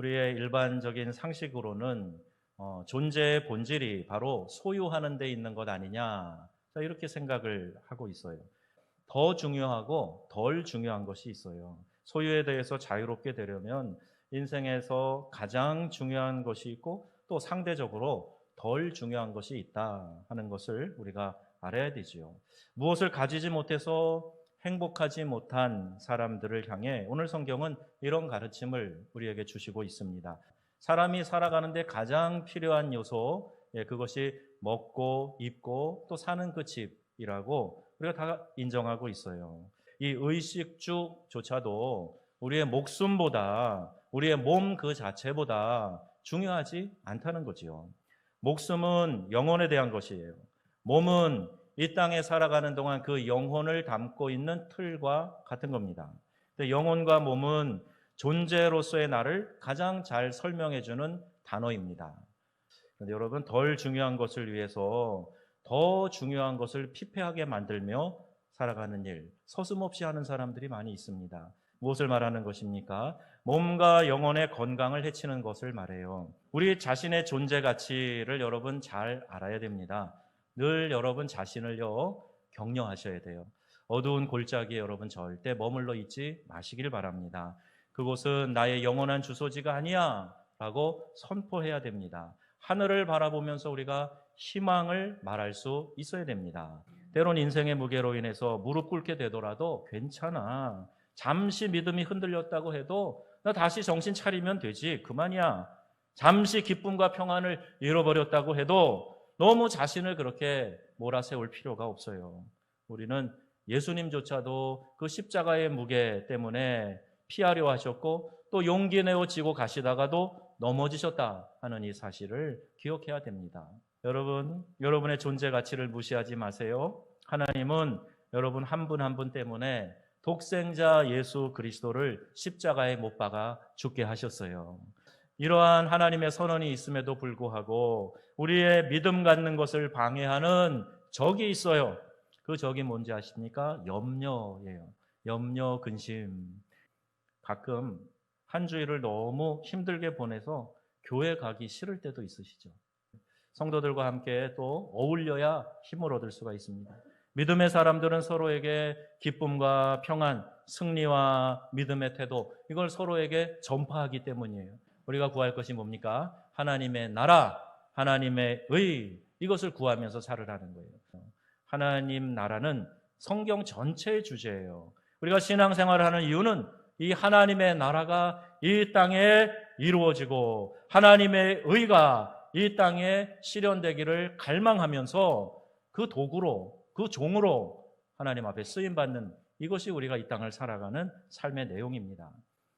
우리의 일반적인 상식으로는 어, 존재의 본질이 바로 소유하는 데 있는 것 아니냐. 자, 이렇게 생각을 하고 있어요. 더 중요하고 덜 중요한 것이 있어요. 소유에 대해서 자유롭게 되려면 인생에서 가장 중요한 것이 있고 또 상대적으로 덜 중요한 것이 있다 하는 것을 우리가 알아야 되지요. 무엇을 가지지 못해서 행복하지 못한 사람들을 향해 오늘 성경은 이런 가르침을 우리에게 주시고 있습니다. 사람이 살아가는데 가장 필요한 요소, 예, 그것이 먹고 입고 또 사는 그 집이라고 우리가 다 인정하고 있어요. 이 의식주조차도 우리의 목숨보다 우리의 몸 그 자체보다 중요하지 않다는 거지요. 목숨은 영혼에 대한 것이에요. 몸은 이 땅에 살아가는 동안 그 영혼을 담고 있는 틀과 같은 겁니다. 영혼과 몸은 존재로서의 나를 가장 잘 설명해 주는 단어입니다. 그런데 여러분 덜 중요한 것을 위해서 더 중요한 것을 피폐하게 만들며 살아가는 일 서슴없이 하는 사람들이 많이 있습니다. 무엇을 말하는 것입니까? 몸과 영혼의 건강을 해치는 것을 말해요. 우리 자신의 존재 가치를 여러분 잘 알아야 됩니다. 늘 여러분 자신을요 격려하셔야 돼요. 어두운 골짜기에 여러분 절대 머물러 있지 마시길 바랍니다. 그곳은 나의 영원한 주소지가 아니야 라고 선포해야 됩니다. 하늘을 바라보면서 우리가 희망을 말할 수 있어야 됩니다. 때론 인생의 무게로 인해서 무릎 꿇게 되더라도 괜찮아. 잠시 믿음이 흔들렸다고 해도 나 다시 정신 차리면 되지. 그만이야. 잠시 기쁨과 평안을 잃어버렸다고 해도 너무 자신을 그렇게 몰아세울 필요가 없어요. 우리는 예수님조차도 그 십자가의 무게 때문에 피하려 하셨고 또 용기 내어 지고 가시다가도 넘어지셨다 하는 이 사실을 기억해야 됩니다. 여러분, 여러분의 존재 가치를 무시하지 마세요. 하나님은 여러분 한 분 한분 때문에 독생자 예수 그리스도를 십자가에 못 박아 죽게 하셨어요. 이러한 하나님의 선언이 있음에도 불구하고 우리의 믿음 갖는 것을 방해하는 적이 있어요. 그 적이 뭔지 아십니까? 염려예요. 염려, 근심. 가끔 한 주일을 너무 힘들게 보내서 교회 가기 싫을 때도 있으시죠. 성도들과 함께 또 어울려야 힘을 얻을 수가 있습니다. 믿음의 사람들은 서로에게 기쁨과 평안, 승리와 믿음의 태도, 이걸 서로에게 전파하기 때문이에요. 우리가 구할 것이 뭡니까? 하나님의 나라, 하나님의 의, 이것을 구하면서 살으라는 거예요. 하나님 나라는 성경 전체의 주제예요. 우리가 신앙생활을 하는 이유는 이 하나님의 나라가 이 땅에 이루어지고 하나님의 의가 이 땅에 실현되기를 갈망하면서 그 도구로 그 종으로 하나님 앞에 쓰임 받는 이것이 우리가 이 땅을 살아가는 삶의 내용입니다.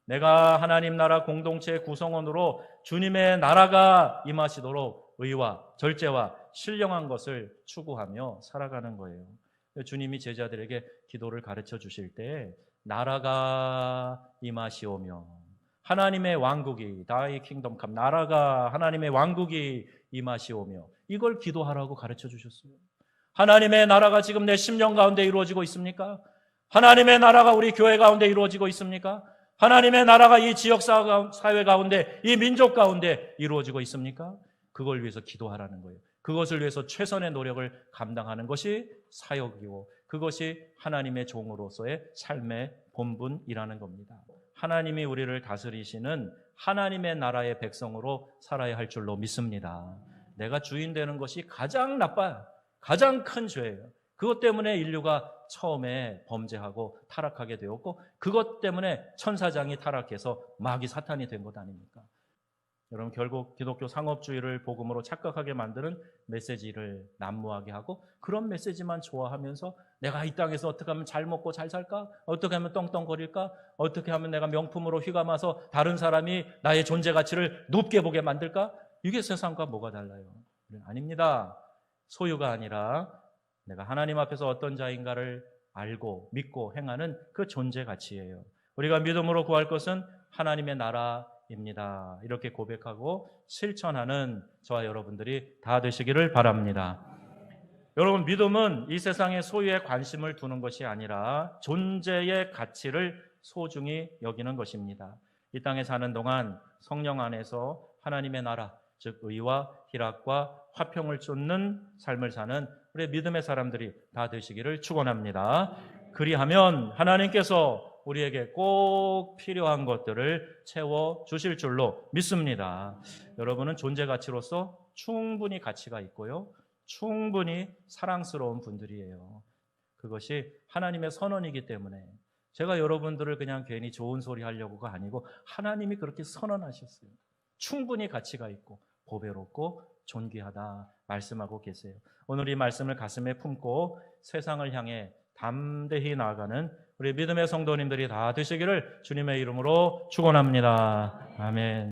내가 하나님 나라 공동체의 구성원으로 주님의 나라가 임하시도록 의와 절제와 신령한 것을 추구하며 살아가는 거예요. 주님이 제자들에게 기도를 가르쳐 주실 때 나라가 임하시오며 하나님의 왕국이 다이 킹덤 컴 나라가 하나님의 왕국이 임하시오며 이걸 기도하라고 가르쳐 주셨어요. 하나님의 나라가 지금 내 심령 가운데 이루어지고 있습니까? 하나님의 나라가 우리 교회 가운데 이루어지고 있습니까? 하나님의 나라가 이 지역 사회 가운데, 이 민족 가운데 이루어지고 있습니까? 그걸 위해서 기도하라는 거예요. 그것을 위해서 최선의 노력을 감당하는 것이 사역이고 그것이 하나님의 종으로서의 삶의 본분이라는 겁니다. 하나님이 우리를 다스리시는 하나님의 나라의 백성으로 살아야 할 줄로 믿습니다. 내가 주인 되는 것이 가장 나빠요. 가장 큰 죄예요. 그것 때문에 인류가 처음에 범죄하고 타락하게 되었고 그것 때문에 천사장이 타락해서 마귀 사탄이 된 것 아닙니까? 여러분 결국 기독교 상업주의를 복음으로 착각하게 만드는 메시지를 난무하게 하고 그런 메시지만 좋아하면서 내가 이 땅에서 어떻게 하면 잘 먹고 잘 살까? 어떻게 하면 떵떵거릴까? 어떻게 하면 내가 명품으로 휘감아서 다른 사람이 나의 존재 가치를 높게 보게 만들까? 이게 세상과 뭐가 달라요? 아닙니다. 소유가 아니라 내가 하나님 앞에서 어떤 자인가를 알고 믿고 행하는 그 존재 가치예요. 우리가 믿음으로 구할 것은 하나님의 나라입니다. 이렇게 고백하고 실천하는 저와 여러분들이 다 되시기를 바랍니다. 여러분, 믿음은 이 세상의 소유에 관심을 두는 것이 아니라 존재의 가치를 소중히 여기는 것입니다. 이 땅에 사는 동안 성령 안에서 하나님의 나라, 즉 의와 희락과 화평을 쫓는 삶을 사는 우리 믿음의 사람들이 다 되시기를 축원합니다. 그리하면 하나님께서 우리에게 꼭 필요한 것들을 채워 주실 줄로 믿습니다. 여러분은 존재 가치로서 충분히 가치가 있고요. 충분히 사랑스러운 분들이에요. 그것이 하나님의 선언이기 때문에 제가 여러분들을 그냥 괜히 좋은 소리 하려고가 아니고 하나님이 그렇게 선언하셨어요. 충분히 가치가 있고 보배롭고 존귀하다 말씀하고 계세요. 오늘 이 말씀을 가슴에 품고 세상을 향해 담대히 나아가는 우리 믿음의 성도님들이 다 되시기를 주님의 이름으로 축원합니다. 아멘.